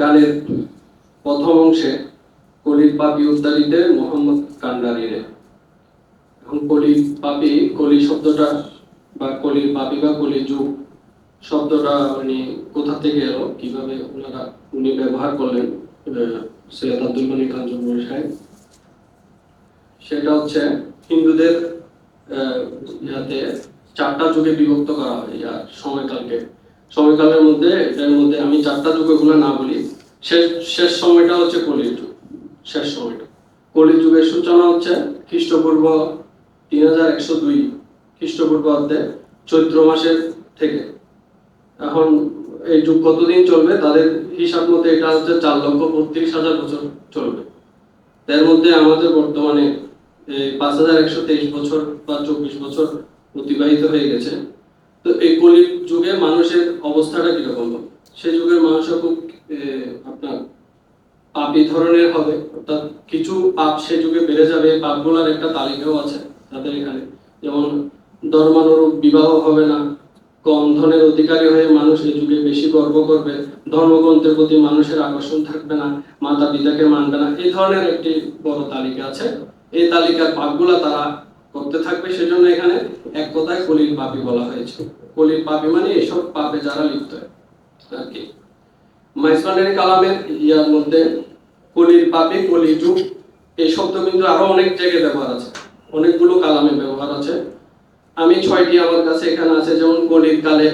গানের প্রথম অংশে কলির পাপি উদ্দারিতে মোহাম্মদ কান্ডারিরে। এখন কলি পাপি, কলি শব্দটা বা কলির পাপি বা কলি যুগ শব্দটা উনি কোথা থেকে এলো, কীভাবে ওনারা উনি ব্যবহার করলেন সৈয়দ আব্দুল খান জম্মুর সাহেব। সেটা হচ্ছে হিন্দুদের ইয়াতে চারটা যুগে বিভক্ত করা হয় ইয়ার সময়কালকে। সময়কালের মধ্যে, এটার মধ্যে আমি চারটা যুগগুলো না বলি। শেষ শেষ সময়টা হচ্ছে কলির যুগ। শেষ সময়টা। কলির যুগের সূচনা হচ্ছে খ্রিস্টপূর্ব তিন হাজার একশো দুই খ্রিস্টপূর্বাব্দে চৈত্র মাসের থেকে। এখন এই যুগ কতদিন চলবে? তাদের হিসাব মতে এটা হচ্ছে চার লক্ষ বত্রিশ হাজার বছর চলবে। এর মধ্যে আমাদের বর্তমানে পাঁচ হাজার একশো তেইশ বছর বা চব্বিশ বছর অতিবাহিত হয়ে গেছে। তো এই কলির যুগে মানুষের অবস্থাটা কীরকম হবে? সেই যুগের মানুষও খুব আপনার পাপি ধরনের হবে। অর্থাৎ কিছু পাপ সে যুগে বেড়ে যাবে। পাপগুলোর একটা তালিকাও আছে তাদের এখানে। যেমন ধর্মানুরূপ বিবাহ হবে না। কম ধনের অধিকারী হয়ে মানুষ এই যুগে বেশি গর্ব করবে। ধর্মগ্রন্থের প্রতি মানুষের আকর্ষণ থাকবে না। মাতা পিতাকে মানবে না। এই ধরনের একটি বড় তালিকা আছে। এই তালিকার পাপগুলা তারা করতে থাকবে সেজন্য এখানে এক কথায় কলির পাপি বলা হয়েছে। কলির পাপি মানে এসব পাপে যারা লিপ্ত আর কি? মাইসমানের কালামের ইয়ার মধ্যে কলির পাপি, কলি যুগ, এই শব্দ কিন্তু আরও অনেক জায়গায় ব্যবহার আছে। অনেকগুলো কালামে ব্যবহার আছে। আমি ছয়টি আমার কাছে এখানে আছে, যেমন কলির কালে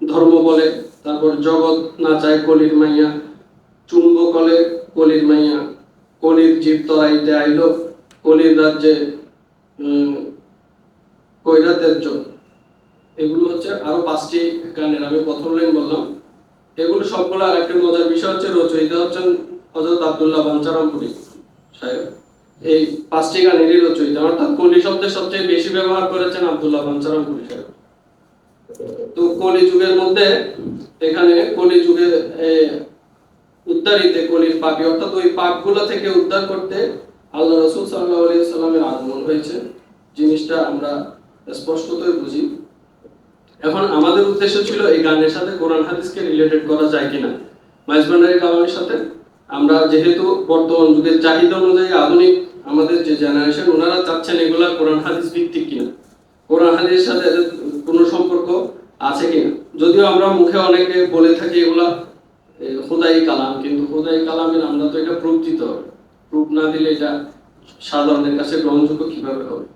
ধর্ম বলে, তারপর জগৎ না চায় কলির মাইয়া, চুম্ব কলে কলির মাইয়া, কলির জীব তরাইতে আইলো কলির রাজ্যে উম, কৈরাতের জন্য এগুলো হচ্ছে আরও পাঁচটি গানের আমি প্রথম লাইন বললাম। এগুলো সবগুলো আরেকটি মজার বিষয় হচ্ছে রচয়িতা হচ্ছেন হজরত আব্দুল্লাহ বাঞ্চারামপুরি সাহেব। এই পাঁচটি গানেরই রচয়িতা অর্থাৎ কলি শব্দের সবচেয়ে বেশি ব্যবহার করেছেন আব্দুল্লাহ বাঞ্চারামপুরি সাহেব। তো কলি যুগের মধ্যে এখানে কলি যুগে এ, উদ্ধারিতে কলির পাপি অর্থাৎ ওই পাপগুলো থেকে উদ্ধার করতে আল্লাহ রসুল সাল্লাহ আলাইহি সাল্লামের আগমন হয়েছে। জিনিসটা আমরা স্পষ্টতই বুঝি। এখন আমাদের উদ্দেশ্য ছিল এই গানের সাথে কোরআন হাদিসকে রিলেটেড করা যায় কিনা। মাইজবান্ডারি কালামের সাথে। আমরা যেহেতু বর্তমান যুগের চাহিদা অনুযায়ী আধুনিক আমাদের যে জেনারেশন ওনারা চাচ্ছেন এগুলা কোরআন হাদিস ভিত্তিক কিনা। কোরআন হাদিসের সাথে কোনো সম্পর্ক আছে কিনা? যদিও আমরা মুখে অনেকে বলে থাকি এগুলা এ, খোদাই কালাম কিন্তু খোদাই কালামের আমরা তো এটা প্রুফ দিতে হবে প্রুফ না দিলে এটা সাধারণের কাছে গ্রহণযোগ্য কীভাবে হবে?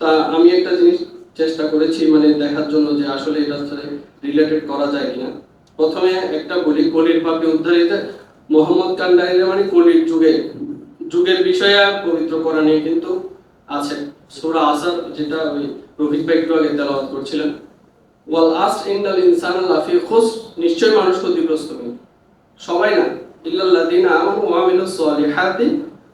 তা আমি একটা জিনিস চেষ্টা করেছি মানে দেখার জন্য যে আসলে এটার সাথে রিলেটেড করা যায় কিনা। প্রথমে একটা বলি কলির পাপে উদ্ধারিত মোহাম্মদ কান্ডারিরা মানে কলির যুগে। যুগের বিষয়ে পবিত্র কোরআনে কিন্তু আছে। সূরা আসার যেটা ওই রফিক ভাই একটু আগে তেলাওয়াত করছিলেন। ওয়াল আস ইন্দাল ইনসান লাফি খুস নিশ্চয় মানুষ ক্ষতিগ্রস্ত হবে সবাই না, ইল্লাল্লাযিনা আমানু ওয়া আমিলুস সালিহাতি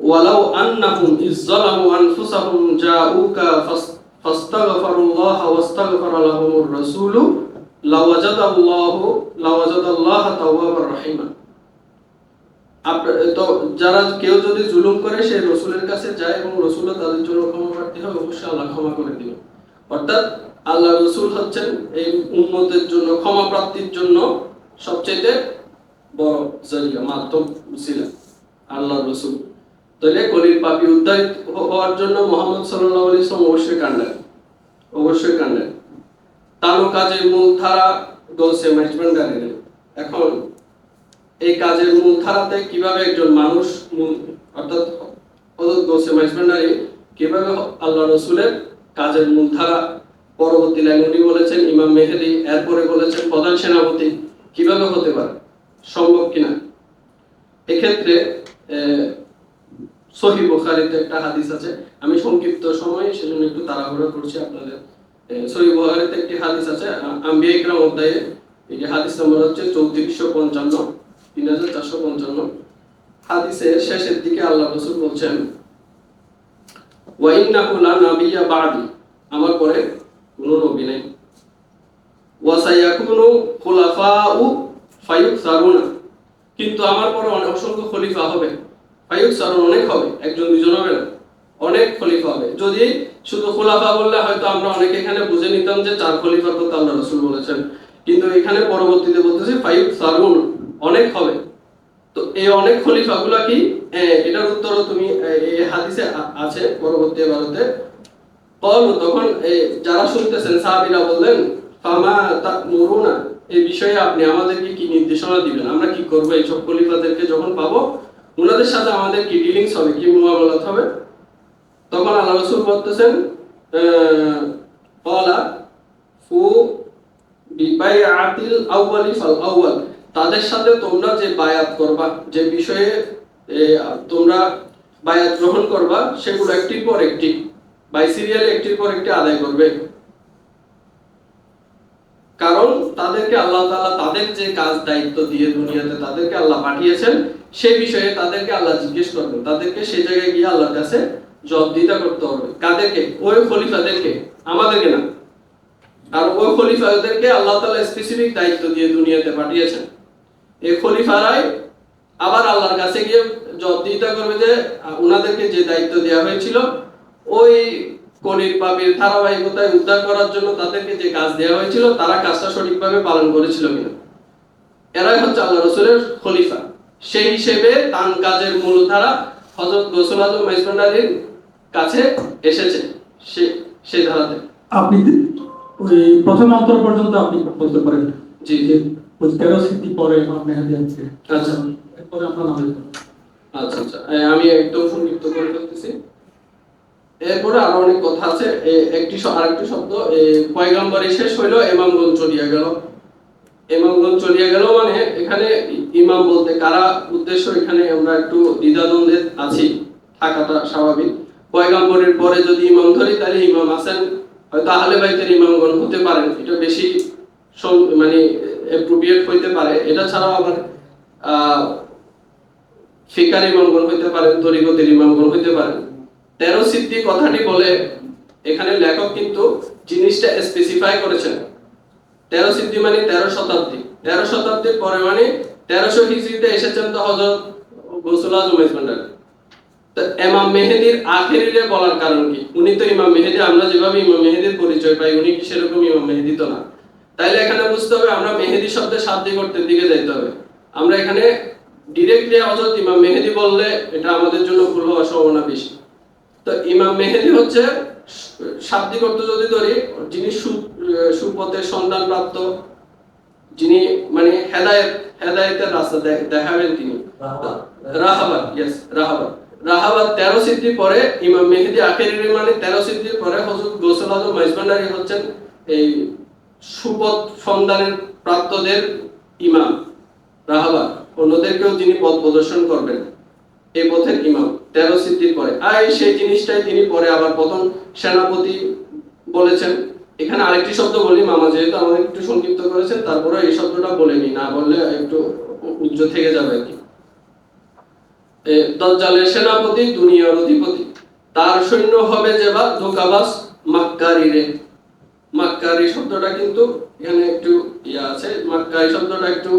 ওয়ালাউ যালামু আনফুসাহুম জাউকা ফাস- ফাস্তাগফিরুল্লাহ লাহুমুর রাসূলু লাওয়াজাদাল্লাহু, লাওয়াজাদাল্লাহা তাওয়াবার রাহিমা। আপ- তো যারা কেউ যদি জুলুম করে, সে রসুলের কাছে যায় এবং রসুলও তাদের জন্য ক্ষমা প্রার্থী হয়, অবশ্যই আল্লাহ ক্ষমা করে দিবে অর্থাৎ আল্লাহ রসুল হচ্ছেন এই উম্মতের জন্য, ক্ষমা প্রাপ্তির জন্য সবচেয়ে বড় জরিয়া, মাধ্যম ছিল আল্লাহ রসুল। তাহলে কলির পাপি উদ্ধার হওয়ার জন্য মোহাম্মদ সাল্লাহ আলি ইসলাম অবশ্যই কান্ডেন অবশ্যই কান্ডেন তারও কাজের মূল ধারা গলসে ম্যানেজমেন্ট গাড়ি এখন এই কাজের মূল ধারাতে কীভাবে একজন মানুষ অর্থাৎ হযরত গৌসে মাইজবান্ডারি কীভাবে আল্লাহ রসুলের কাজের মূল ধারা পরবর্তী লাইন বলেছেন, ইমাম মেহেদি এরপরে বলেছেন, প্রধান সেনাপতি, কীভাবে হতে পারে? সম্ভব কিনা? এক্ষেত্রে সহি বুখারীতে একটা হাদিস আছে। আমি সংক্ষিপ্ত সময়ে সেজন্য একটু তাড়াহুড়ো করছি আপনাদের। সহি একটি হাদিস আছে অধ্যায়ে। এই হাদিস নম্বর হচ্ছে চৌত্রিশশো পঞ্চান্ন, তিন হাজার চারশো পঞ্চান্ন। হাদিসের শেষের দিকে আল্লাহ রসুল বলছেন আমার পরে কোনো নবী নেই। ওয়াসাইয়াকুনু খুলাফাউ ফায়ুকসারুনা। কিন্তু আমার পরে অনেক অসংখ্য খলিফা হবে। ফায়ুকসারুন অনেক হবে, একজন দুজন হবে না, অনেক খলিফা হবে। যদি শুধু খোলাফা বললে হয়তো আমরা এখানে বুঝে নিতাম যে চার রসুল বলেছেন। কিন্তু এখানে পরবর্তীতে বলতেছে ফাইভ সারুন অনেক হবে। তো এই অনেক কি? এটার উত্তরও তুমি এই হাদিসে আছে পরবর্তী ভারতে কল, তখন যারা শুনতেছেন, সাহাবীরা বললেন, ফামা তা এই বিষয়ে আপনি আমাদেরকে কি নির্দেশনা দিবেন? আমরা কি করব? এইসব খলিফাদেরকে যখন পাবো ওনাদের সাথে আমাদের কি ডিলিংস হবে, কি মুআমালাত হবে? তখন আল্লাহ রসুল বলতেছেন কলা, ফু বিবাইআতিল আউয়ালি ফাল আউয়াল। তাদের সাথে তোমরা যে বায়াত করবা, যে বিষয়ে তোমরা বায়াত গ্রহণ করবা, সেগুলো একটির পর একটি, বাই সিরিয়াল একটির পর একটি আদায় করবে। কারণ তাদেরকে আল্লাহ তাআলা তাদের যে কাজ দায়িত্ব দিয়ে দুনিয়াতে তাদেরকে আল্লাহ পাঠিয়েছেন সেই বিষয়ে তাদেরকে আল্লাহ জিজ্ঞেস করবেন। তাদেরকে সেই জায়গায় গিয়ে আল্লাহর কাছে জব জবাবদিহিতা করতে হবে। কাদেরকে? ওই খলিফাদেরকে? আমাদেরকে না। আর ওই খলিফাদেরকে আল্লাহ তাআলা স্পেসিফিক দায়িত্ব দিয়ে দুনিয়াতে পাঠিয়েছেন। এই খলিফারাই আবার আল্লাহর কাছে গিয়ে জব জবাবদিহিতা করবে যে ওনাদেরকে যে দায়িত্ব দেওয়া হয়েছিল, ওই কলির পাপের ধারাবাহিকতায় উদ্ধার করার জন্য তাদেরকে যে কাজ দেওয়া হয়েছিল, তারা কাজটা সঠিকভাবে পালন করেছিল কিনা। এরাই হচ্ছে আল্লাহ রসুলের খলিফা। সেই হিসেবে তান কাজের মূলধারা হজরত গোসল আজম মাইজবান্ডারির কাছে এসেছে সে সেই ধারাতে। আপনি ওই প্রথম অন্তর পর্যন্ত আপনি বলতে পারেন। জি যে তেরো স্মৃতি পরে আমার মেহাদি আছে। আচ্ছা। এরপরে আপনার নাম। আচ্ছা আচ্ছা। আমি একদম সংক্ষিপ্ত করে ফেলতেছি এরপরে আরও অনেক কথা আছে। একটি আরেকটি শব্দ এ, পয়গাম্বরই শেষ হইল এমামগঞ্জ চলিয়া গেল। এমামগঞ্জ চলিয়া গেল মানে এখানে ইমাম বলতে কারা উদ্দেশ্য? এখানে আমরা একটু দ্বিধাদ্বন্দ্বে আছি, থাকাটা স্বাভাবিক। পয়গাম্বরের পরে যদি ইমাম ধরি, তাহলে ইমাম আছেন। হয়তো আহলে বাইতের ইমামগণ হতে পারেন। এটা বেশি মানে অ্যাপ্রোপ্রিয়েট হইতে পারে। এটা ছাড়াও আবার ফিকার ইমামগণ হইতে পারেন, তরিকতের ইমামগণ হইতে পারেন। তেরো সিদ্ধি কথাটি বলে, এখানে লেখক কিন্তু জিনিসটা স্পেসিফাই করেছেন। তেরো সিদ্ধি মানে তেরো শতাব্দী। তেরো শতাব্দীর পরে মানে তেরোশো হিজড়িতে এসেছেন তো হজরত গোসল আজম ইসমান্ডার তো ইমাম মেহেদির আখেরিরে বলার কারণ কি? উনি তো ইমাম মেহেদি, আমরা যেভাবে ইমাম মেহেদির পরিচয় পাই, উনি কি সেরকম ইমাম মেহেদি তো না। তাইলে এখানে বুঝতে হবে, আমরা মেহেদি শব্দের শাব্দিক অর্থের দিকে যাইতে হবে। আমরা এখানে ডিরেক্টলি হজরত ইমাম মেহেদি বললে এটা আমাদের জন্য ভুল হওয়ার সম্ভাবনা বেশি। তো ইমাম মেহেদি হচ্ছে শাব্দিক অর্থ যদি ধরি যিনি সুপথের সন্ধান প্রাপ্ত যিনি মানে হেদায়েত হেদায়েতের রাস্তা দেখাবেন তিনি। রাহাবাদ ইয়েস রাহাবাদ রাহাবাদ তেরো সিদ্ধির পরে ইমাম মেহেদি আখেরি মানে তেরো সিদ্ধির পরে হজরত গোসল আজম মাইজবান্ডারি হচ্ছেন এই সুপথ সন্ধানের প্রাপ্তদের ইমাম রাহাবাদ অন্যদেরকেও যিনি পথ প্রদর্শন করবেন এই পথের ইমাম। তেরো সিদ্ধির পরে আর সেই জিনিসটাই তিনি পরে আবার প্রথম সেনাপতি বলেছেন। এখানে আরেকটি শব্দ বলি, মামা যেহেতু আমাদের একটু সংক্ষিপ্ত করেছেন তারপরে এই শব্দটা বলেনি, না বললে একটু উজ্জ্ব থেকে যাবে আর কি। দজ্জালের সেনাপতি, দুনিয়ার অধিপতি। তার সৈন্য হবে যেবা ধোকাবাস মাক্কারিরে মাক্কারি শব্দটা কিন্তু এখানে একটু ইয়া আছে। মাক্কারি শব্দটা একটু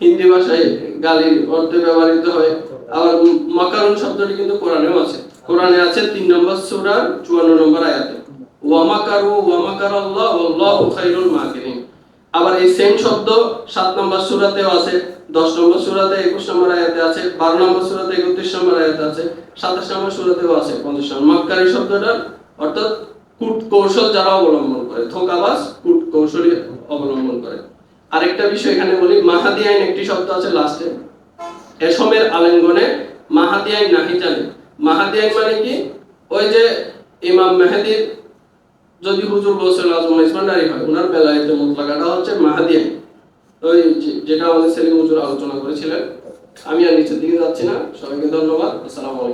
হিন্দি ভাষায় গালির অর্থে ব্যবহৃত হয়। আবার মাকারুন শব্দটি কিন্তু কোরআনেও আছে। কোরআনে আছে তিন নম্বর সূরার চুয়ান্ন নম্বর আয়াতে। ওয়ামাকারু ওয়ামাকার আল্লাহ আল্লাহু খাইরুল মাকিরিন। আবার এই সেম শব্দ সাত নম্বর সূরাতেও আছে, দশ নম্বর সূরাতে, একুশ নম্বর আয়াতে আছে, বারো নম্বর সূরাতে, একত্রিশ নম্বর আয়াতে আছে, সাতাশ নম্বর সূরাতেও আছে, পঞ্চাশ নম্বর। মাক্কারি শব্দটা অর্থাৎ কূট কৌশল যারা অবলম্বন করে, ধোকাবাজ কূট কৌশলী অবলম্বন করে। আরেকটা বিষয় এখানে বলি, মাহাদি আইন একটি শব্দ আছে লাস্টে এসমের আলেঙ্গনে মাহাদি আইন নাহি চালে মাহাদি আইন মানে কি? ওই যে ইমাম মেহেদির যদি হুজুর গোসল আজম ইসমান্ডারি হয় ওনার বেলায়েতে মুতলাকাটা হচ্ছে মাহাদি আইন। ওই যেটা আমাদের সেলিম হুজুর আলোচনা করেছিলেন। আমি আর নিচের দিকে যাচ্ছি না। সবাইকে ধন্যবাদ। আসসালামু আলাইকুম।